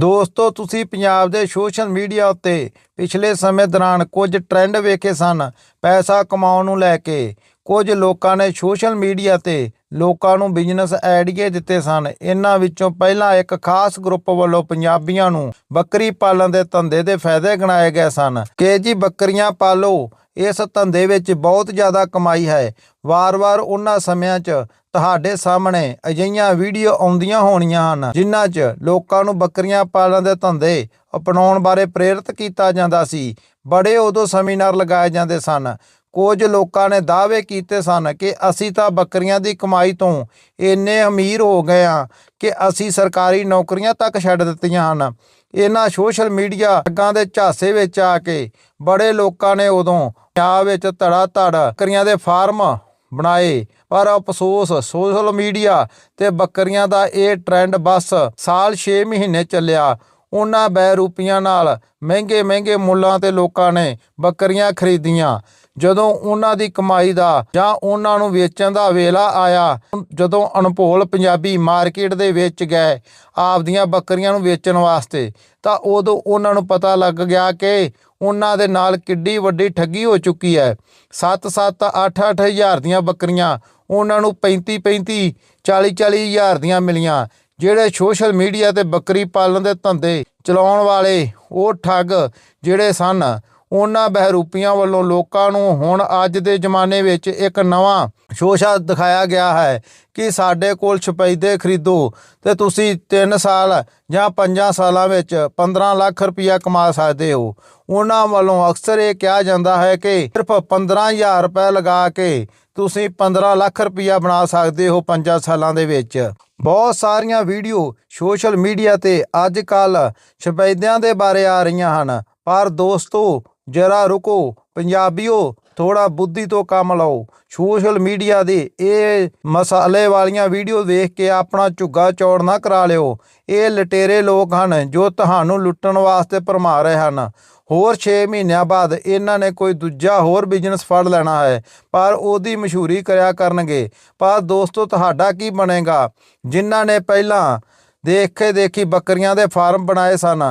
ਦੋਸਤੋ, ਤੁਸੀਂ ਪੰਜਾਬ ਦੇ ਸੋਸ਼ਲ ਮੀਡੀਆ ਉੱਤੇ ਪਿਛਲੇ ਸਮੇਂ ਦੌਰਾਨ ਕੁਝ ਟ੍ਰੈਂਡ ਵੇਖੇ ਸਨ, ਪੈਸਾ ਕਮਾਉਣ ਨੂੰ ਲੈ ਕੇ। ਕੁਝ ਲੋਕਾਂ ਨੇ ਸੋਸ਼ਲ ਮੀਡੀਆ ਤੇ ਲੋਕਾਂ ਨੂੰ ਬਿਜ਼ਨਸ ਆਈਡੀਏ ਦਿੱਤੇ ਸਨ। ਇਹਨਾਂ ਵਿੱਚੋਂ ਪਹਿਲਾਂ ਇੱਕ ਖਾਸ ਗਰੁੱਪ ਵੱਲੋਂ ਪੰਜਾਬੀਆਂ ਨੂੰ ਬੱਕਰੀ ਪਾਲਣ ਦੇ ਧੰਦੇ ਦੇ ਫਾਇਦੇ ਗਿਣਾਏ ਗਏ ਸਨ। ਕਿ ਜੀ ਬੱਕਰੀਆਂ ਪਾਲੋ, ਇਸ ਧੰਦੇ ਵਿੱਚ ਬਹੁਤ ਜ਼ਿਆਦਾ ਕਮਾਈ ਹੈ। ਵਾਰ-ਵਾਰ ਉਹਨਾਂ ਸਮਿਆਂ 'ਚ ਤੁਹਾਡੇ ਸਾਹਮਣੇ ਅਜਿਹੀਆਂ ਵੀਡੀਓ ਆਉਂਦੀਆਂ ਹੋਣੀਆਂ ਹਨ, ਜਿਨ੍ਹਾਂ 'ਚ ਲੋਕਾਂ ਨੂੰ ਬੱਕਰੀਆਂ ਪਾਲਣ ਦੇ ਧੰਦੇ ਅਪਣਾਉਣ ਬਾਰੇ ਪ੍ਰੇਰਿਤ ਕੀਤਾ ਜਾਂਦਾ ਸੀ। ਬੜੇ ਉਦੋਂ ਸੈਮੀਨਾਰ ਲਗਾਏ ਜਾਂਦੇ ਸਨ। ਕੁਝ ਲੋਕਾਂ ਨੇ ਦਾਅਵੇ ਕੀਤੇ ਸਨ ਕਿ ਅਸੀਂ ਤਾਂ ਬੱਕਰੀਆਂ ਦੀ ਕਮਾਈ ਤੋਂ ਇੰਨੇ ਅਮੀਰ ਹੋ ਗਏ ਹਾਂ ਕਿ ਅਸੀਂ ਸਰਕਾਰੀ ਨੌਕਰੀਆਂ ਤੱਕ ਛੱਡ ਦਿੱਤੀਆਂ ਹਨ। ਇਹਨਾਂ ਸੋਸ਼ਲ ਮੀਡੀਆ ਅੱਗਾਂ ਦੇ ਝਾਸੇ ਵਿੱਚ ਆ ਕੇ ਬੜੇ ਲੋਕਾਂ ਨੇ ਉਦੋਂ ਪੰਜਾਬ ਵਿੱਚ ਧੜਾ ਧੜ ਬੱਕਰੀਆਂ ਦੇ ਫਾਰਮ ਬਣਾਏ। ਪਰ ਅਫਸੋਸ, ਸੋਸ਼ਲ ਮੀਡੀਆ ਤੇ ਬੱਕਰੀਆਂ ਦਾ ਇਹ ਟ੍ਰੈਂਡ ਬਸ ਸਾਲ 6 ਮਹੀਨੇ ਚੱਲਿਆ। ਉਹਨਾਂ ਬੈਰੂਪੀਆਂ ਨਾਲ ਮਹਿੰਗੇ ਮਹਿੰਗੇ ਮੁੱਲਾਂ ਤੇ ਲੋਕਾਂ ਨੇ ਬੱਕਰੀਆਂ ਖਰੀਦੀਆਂ। ਜਦੋਂ ਉਹਨਾਂ ਦੀ ਕਮਾਈ ਦਾ ਜਾਂ ਉਹਨਾਂ ਨੂੰ ਵੇਚਣ ਦਾ ਵੇਲਾ ਆਇਆ, ਜਦੋਂ ਅਨਭੋਲ ਪੰਜਾਬੀ ਮਾਰਕੀਟ ਦੇ ਵਿੱਚ ਗਏ ਆਪਦੀਆਂ ਬੱਕਰੀਆਂ ਨੂੰ ਵੇਚਣ ਵਾਸਤੇ, ਤਾਂ ਉਦੋਂ ਉਹਨਾਂ ਨੂੰ ਪਤਾ ਲੱਗ ਗਿਆ ਕਿ ਉਹਨਾਂ ਦੇ ਨਾਲ ਕਿੱਡੀ ਵੱਡੀ ਠੱਗੀ ਹੋ ਚੁੱਕੀ ਹੈ। 7-7 8-8 ਹਜ਼ਾਰ ਦੀਆਂ ਬੱਕਰੀਆਂ ਉਹਨਾਂ ਨੂੰ 35-35 40-40 ਹਜ਼ਾਰ ਦੀਆਂ ਮਿਲੀਆਂ। ਜਿਹੜੇ ਸੋਸ਼ਲ ਮੀਡੀਆ ਤੇ ਬੱਕਰੀ ਪਾਲਣ ਦੇ ਧੰਦੇ ਚਲਾਉਣ ਵਾਲੇ ਉਹ ਠੱਗ ਜਿਹੜੇ ਸਨ ਉਹਨਾਂ ਬਹਿਰੂਪੀਆਂ ਵੱਲੋਂ ਲੋਕਾਂ ਨੂੰ ਹੁਣ ਅੱਜ ਦੇ ਜ਼ਮਾਨੇ ਵਿੱਚ ਇੱਕ ਨਵਾਂ ਸ਼ੋਸ਼ਾ ਦਿਖਾਇਆ ਗਿਆ ਹੈ ਕਿ ਸਾਡੇ ਕੋਲ ਛਪੈਦੇ ਖਰੀਦੋ ਤੇ ਤੁਸੀਂ 3 ਸਾਲ ਜਾਂ 5 ਸਾਲਾਂ ਵਿੱਚ 15 ਲੱਖ ਰੁਪਇਆ ਕਮਾ ਸਕਦੇ ਹੋ। ਉਹਨਾਂ ਵੱਲੋਂ ਅਕਸਰ ਇਹ ਕਿਹਾ ਜਾਂਦਾ ਹੈ ਕਿ ਸਿਰਫ 15000 ਰੁਪਏ ਲਗਾ ਕੇ ਤੁਸੀਂ 15 ਲੱਖ ਰੁਪਇਆ ਬਣਾ ਸਕਦੇ ਹੋ 5 ਸਾਲਾਂ ਦੇ ਵਿੱਚ। ਬਹੁਤ ਸਾਰੀਆਂ ਵੀਡੀਓ ਸੋਸ਼ਲ ਮੀਡੀਆ ਤੇ ਅੱਜ ਕੱਲ ਸ਼ਬੈਦਿਆਂ ਦੇ ਬਾਰੇ ਆ ਰਹੀਆਂ ਹਨ। ਪਰ ਦੋਸਤੋ ਜਰਾ ਰੁਕੋ, ਪੰਜਾਬੀਓ ਥੋੜਾ ਬੁੱਧੀ ਤੋਂ ਕੰਮ ਲਓ। ਸੋਸ਼ਲ ਮੀਡੀਆ ਦੇ ਇਹ ਮਸਾਲੇ ਵਾਲੀਆਂ ਵੀਡੀਓ ਵੇਖ ਕੇ ਆਪਣਾ ਝੁੱਗਾ ਚੌੜ ਨਾ ਕਰਾ ਲਿਓ। ਇਹ ਲਟੇਰੇ ਲੋਕ ਹਨ ਜੋ ਤੁਹਾਨੂੰ ਲੁੱਟਣ ਵਾਸਤੇ ਭਰਮਾ ਰਹੇ ਹਨ। ਹੋਰ 6 ਮਹੀਨਿਆਂ ਬਾਅਦ ਇਹਨਾਂ ਨੇ ਕੋਈ ਦੂਜਾ ਹੋਰ ਬਿਜ਼ਨਸ ਫੜ ਲੈਣਾ ਹੈ, ਪਰ ਉਹਦੀ ਮਸ਼ਹੂਰੀ ਕਰਿਆ ਕਰਨਗੇ। ਪਰ ਦੋਸਤੋ, ਤੁਹਾਡਾ ਕੀ ਬਣੇਗਾ? ਜਿਨ੍ਹਾਂ ਨੇ ਪਹਿਲਾਂ ਦੇਖੇ ਦੇਖੀ ਬੱਕਰੀਆਂ ਦੇ ਫਾਰਮ ਬਣਾਏ ਸਨ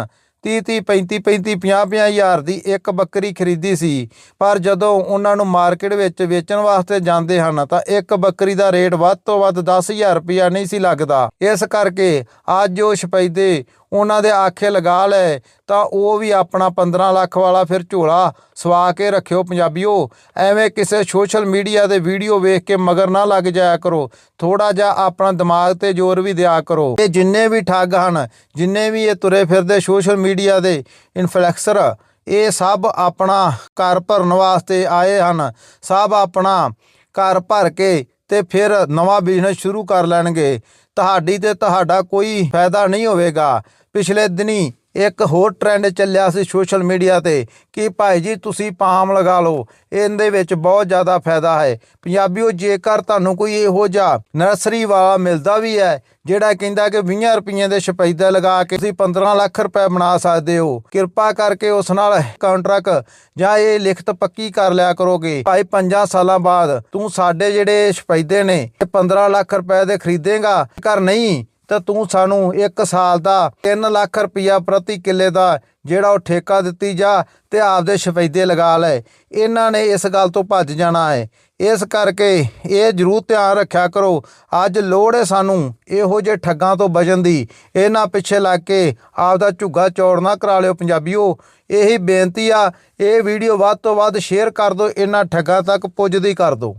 30 30 35 35 50 50 ਹਜ਼ਾਰ ਦੀ ਇੱਕ ਬੱਕਰੀ ਖਰੀਦੀ ਸੀ। ਪਰ ਜਦੋਂ ਉਹਨਾਂ ਨੂੰ ਮਾਰਕੀਟ ਵਿੱਚ ਵੇਚਣ ਵਾਸਤੇ ਜਾਂਦੇ ਹਨ, ਤਾਂ ਇੱਕ ਬੱਕਰੀ ਦਾ ਰੇਟ ਵੱਧ ਤੋਂ ਵੱਧ 10000 ਰੁਪਇਆ ਨਹੀਂ ਸੀ ਲੱਗਦਾ। ਇਸ ਕਰਕੇ ਅੱਜ ਉਹ ਸ਼ਪੈਦੇ ਉਹਨਾਂ ਦੇ ਆਖੇ ਲਗਾ ਲਏ ਤਾਂ ਉਹ ਵੀ ਆਪਣਾ 15 ਲੱਖ ਵਾਲਾ ਫਿਰ ਝੋਲਾ ਸਵਾ ਕੇ ਰੱਖਿਓ ਪੰਜਾਬੀਓ। ਐਵੇਂ ਕਿਸੇ ਸੋਸ਼ਲ ਮੀਡੀਆ ਦੇ ਵੀਡੀਓ ਵੇਖ ਕੇ ਮਗਰ ਨਾ ਲੱਗ ਜਾਇਆ ਕਰੋ। ਥੋੜਾ ਜਿਹਾ ਆਪਣਾ ਦਿਮਾਗ ਤੇ ਜ਼ੋਰ ਵੀ ਦਿਆ ਕਰੋ। ਇਹ ਜਿੰਨੇ ਵੀ ਠੱਗ ਹਨ, ਜਿੰਨੇ ਵੀ ਇਹ ਤੁਰੇ ਫਿਰਦੇ ਸੋਸ਼ਲ ਮੀਡੀਆ ਦੇ ਇਨਫਲੈਕਸਰ ਇਹ ਸਭ ਆਪਣਾ ਘਰ ਭਰਨ ਵਾਸਤੇ ਆਏ ਹਨ। ਸਭ ਆਪਣਾ ਘਰ ਭਰ ਕੇ ਤੇ ਫਿਰ ਨਵਾਂ ਬਿਜ਼ਨਸ ਸ਼ੁਰੂ ਕਰ ਲੈਣਗੇ। ਤੁਹਾਡੀ ਤੇ ਤੁਹਾਡਾ ਕੋਈ ਫਾਇਦਾ ਨਹੀਂ ਹੋਵੇਗਾ। ਪਿਛਲੇ ਦਿਨੀ ਇੱਕ ਹੋਰ ਟ੍ਰੈਂਡ ਚੱਲਿਆ ਸੀ ਸੋਸ਼ਲ ਮੀਡੀਆ ਤੇ ਕਿ ਭਾਈ ਜੀ ਤੁਸੀਂ ਪਾਮ ਲਗਾ ਲਓ, ਇਹਦੇ ਵਿੱਚ ਬਹੁਤ ਜ਼ਿਆਦਾ ਫਾਇਦਾ ਹੈ। ਪੰਜਾਬੀਓ, ਜੇਕਰ ਤੁਹਾਨੂੰ ਕੋਈ ਇਹੋ ਜਿਹਾ ਨਰਸਰੀ ਵਾਲਾ ਮਿਲਦਾ ਵੀ ਹੈ, ਜਿਹੜਾ ਕਹਿੰਦਾ ਕਿ 20 ਰੁਪਈਏ ਦੇ ਸ਼ਪੈਦਾ ਲਗਾ ਕੇ ਤੁਸੀਂ 15 ਲੱਖ ਰੁਪਏ ਬਣਾ ਸਕਦੇ ਹੋ, ਕਿਰਪਾ ਕਰਕੇ ਉਸ ਨਾਲ ਕੰਟਰੈਕਟ ਜਾਂ ਇਹ ਲਿਖਤ ਪੱਕੀ ਕਰ ਲਿਆ ਕਰੋਗੇ। ਭਾਈ 5 ਸਾਲਾਂ ਬਾਅਦ ਤੂੰ ਸਾਡੇ ਜਿਹੜੇ ਸ਼ਪੈਦੇ ਨੇ, ਇਹ 15 ਲੱਖ ਰੁਪਏ ਦੇ ਖਰੀਦੇਗਾ। ਕਰ ਨਹੀਂ ਤਾਂ ਤੂੰ ਸਾਨੂੰ 1 ਸਾਲ ਦਾ 3 ਲੱਖ ਰੁਪਇਆ ਪ੍ਰਤੀ ਕਿੱਲੇ ਦਾ ਜਿਹੜਾ ਉਹ ਠੇਕਾ ਦਿੱਤੀ ਜਾ ਤੇ ਆਪਦੇ ਸ਼ਫੈਦੇ ਲਗਾ ਲੈ। ਇਹਨਾਂ ਨੇ ਇਸ ਗੱਲ ਤੋਂ ਭੱਜ ਜਾਣਾ ਹੈ ਇਸ ਕਰਕੇ ਇਹ ਜ਼ਰੂਰ ਧਿਆਨ ਰੱਖਿਆ ਕਰੋ। ਅੱਜ ਲੋੜ ਹੈ ਸਾਨੂੰ ਇਹੋ ਜਿਹੇ ਠੱਗਾਂ ਤੋਂ ਬਚਣ ਦੀ। ਇਹਨਾਂ ਪਿੱਛੇ ਲੱਗ ਕੇ ਆਪਦਾ ਝੁੱਗਾ ਚੌੜ ਨਾ ਕਰਾ ਲਿਓ ਪੰਜਾਬੀਓ। ਇਹੀ ਬੇਨਤੀ ਆ, ਇਹ ਵੀਡੀਓ ਵੱਧ ਤੋਂ ਵੱਧ ਸ਼ੇਅਰ ਕਰ ਦਿਓ। ਇਹਨਾਂ ਠੱਗਾਂ ਤੱਕ ਪੁੱਜਦੀ ਕਰ ਦਿਓ।